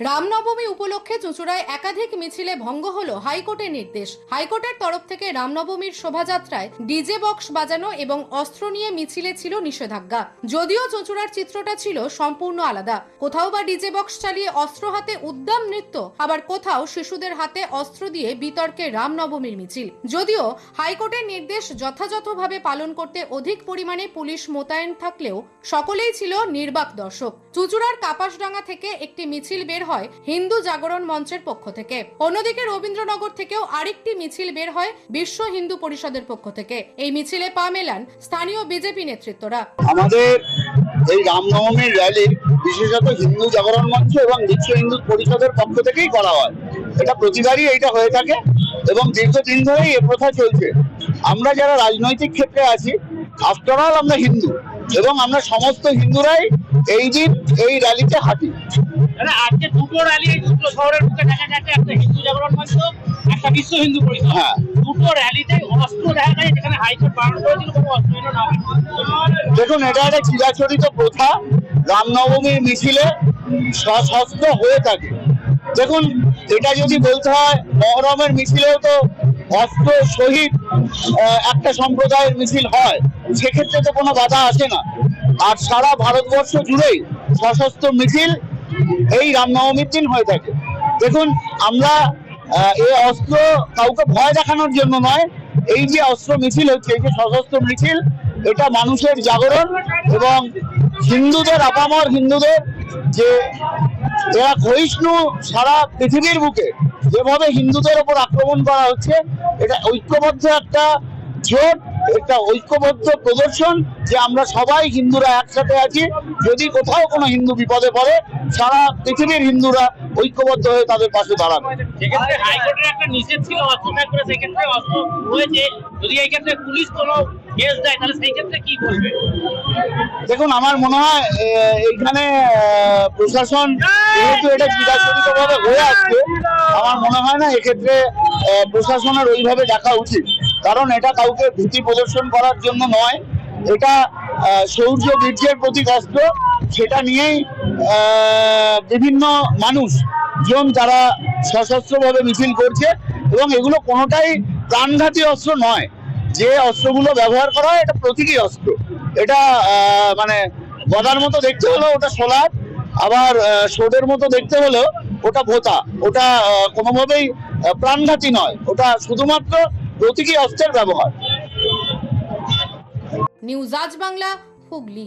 রামনবমী উপলক্ষে চুঁচুড়ায় একাধিক মিছিলে ভঙ্গ হলো হাইকোর্টের নির্দেশ। হাইকোর্টের তরফ থেকে রামনবমীর শোভাযাত্রায় ডিজে বক্স বাজানো এবং অস্ত্র নিয়ে মিছিলে ছিল নিষেধাজ্ঞা। যদিও চুঁচুড়ার চিত্রটা ছিল সম্পূর্ণ আলাদা। কোথাও বা ডিজে বক্স চালিয়ে অস্ত্র হাতে উদ্দাম নৃত্য, আবার কোথাও শিশুদের হাতে অস্ত্র দিয়ে বিতর্কে রামনবমীর মিছিল। যদিও হাইকোর্টের নির্দেশ যথাযথভাবে পালন করতে অধিক পরিমাণে পুলিশ মোতায়েন থাকলেও সকলেই ছিল নির্বাক দর্শক। চুচুড়ার কাপাসডাঙ্গা থেকে একটি মিছিল বের হয় হিন্দু জাগরণ মঞ্চের পক্ষ থেকে। অন্যদিকে রবীন্দ্রনগর থেকেও আরেকটি মিছিল বের হয় বিশ্ব হিন্দু পরিষদের পক্ষ থেকে। এই মিছিলে পা মেলান স্থানীয় বিজেপি নেতৃত্বরা। আমাদের এই রামনবমীর র্যালি বিশেষত হিন্দু জাগরণ মঞ্চ এবং বিশ্ব হিন্দু পরিষদের পক্ষ থেকেই করা হয়। এটা প্রতিবারই এইটা হয়ে থাকে এবং দীর্ঘদিন ধরেই এ প্রথা চলছে। আমরা যারা রাজনৈতিক ক্ষেত্রে আছি আফটার অল আমরা হিন্দু এবং আমরা সমস্ত হিন্দুরাই এই দিন এই র্যালিতে হাঁটি। আজকে দুটো র্যালি এই দুটো শহরের বুকে দেখা যাচ্ছে একটা হিন্দু জাগরণ মঞ্চ একটা বিশ্ব হিন্দু পরিষদ। হ্যাঁ। দুটো র্যালিতে অস্ত্র দেখা যায় যেখানে হাইকোর্ট বারণ করেছিল কোনো অস্ত্র না। দেখুন এটা একটা চিরাচরিত প্রথা। রামনবমীর মিছিলে সশস্ত্র হয়ে থাকে। দেখুন এটা যদি বলতে হয় মহরমের মিছিলেও তো অস্ত্র সহিত আহ, একটা সম্প্রদায়ের মিছিল হয়। সেক্ষেত্রে তো কোনো বাধা আসে না। আর সারা ভারতবর্ষ জুড়েই সশস্ত্র মিছিল এই রামনবমীর দিন হয়ে থাকে। দেখুন, আমরা এই অস্ত্র কাউকে ভয় দেখানোর জন্য নয়, এই যে অস্ত্র মিছিল হচ্ছে, এই যে সশস্ত্র মিছিল, এটা মানুষের জাগরণ এবং হিন্দুদের আপামর, হিন্দুদের যে এরা ক্ষয়িষ্ণু সারা পৃথিবীর বুকে যেভাবে হিন্দুদের ওপর আক্রমণ করা হচ্ছে, এটা ঐক্যবদ্ধ একটা জোট একটা ঐক্যবদ্ধ প্রদর্শন যে আমরা সবাই হিন্দুরা একসাথে আছি। যদি কোথাও কোনো হিন্দু বিপদে পড়ে সারা পৃথিবীর হিন্দুরা ঐক্যবদ্ধ হয়ে তাদের পাশে দাঁড়াবে। সেক্ষেত্রে হাইকোর্টের একটা নিষেধ ছিল অস্ত্র করে সেক্ষেত্রে অস্ত্র হয়েছে যদি এই ক্ষেত্রে পুলিশ কোনো কেস দেয় তাহলে সেই ক্ষেত্রে কি করবে? দেখুন আমার মনে হয় এইখানে প্রশাসন যেহেতু এটা চিরাচরিত ভাবে হয়ে আসছে আমার মনে হয় না এক্ষেত্রে প্রশাসনের ওইভাবে দেখা উচিত। কারণ এটা কাউকে ভীতি প্রদর্শন করার জন্য নয়। এটা শৌর্য বীর্যের প্রতীক অস্ত্র। সেটা নিয়েই বিভিন্ন মানুষ জন যারা সশস্ত্রভাবে মিছিল করছে, এবং এগুলো কোনোটাই প্রাণঘাতী অস্ত্র নয়। যে অস্ত্রগুলো ব্যবহার করা হয়, এটা প্রতীকী অস্ত্র। এটা মানে গদার মতো দেখতে হলেও ওটা সোলার, আবার শোডের মতো দেখতে হলেও ওটা ভোতা। ওটা কোনোভাবেই প্রাণঘাতী নয়। ওটা শুধুমাত্র প্রতীকী অস্ত্রের ব্যবহার। নিউজ আজ বাংলা হুগলি।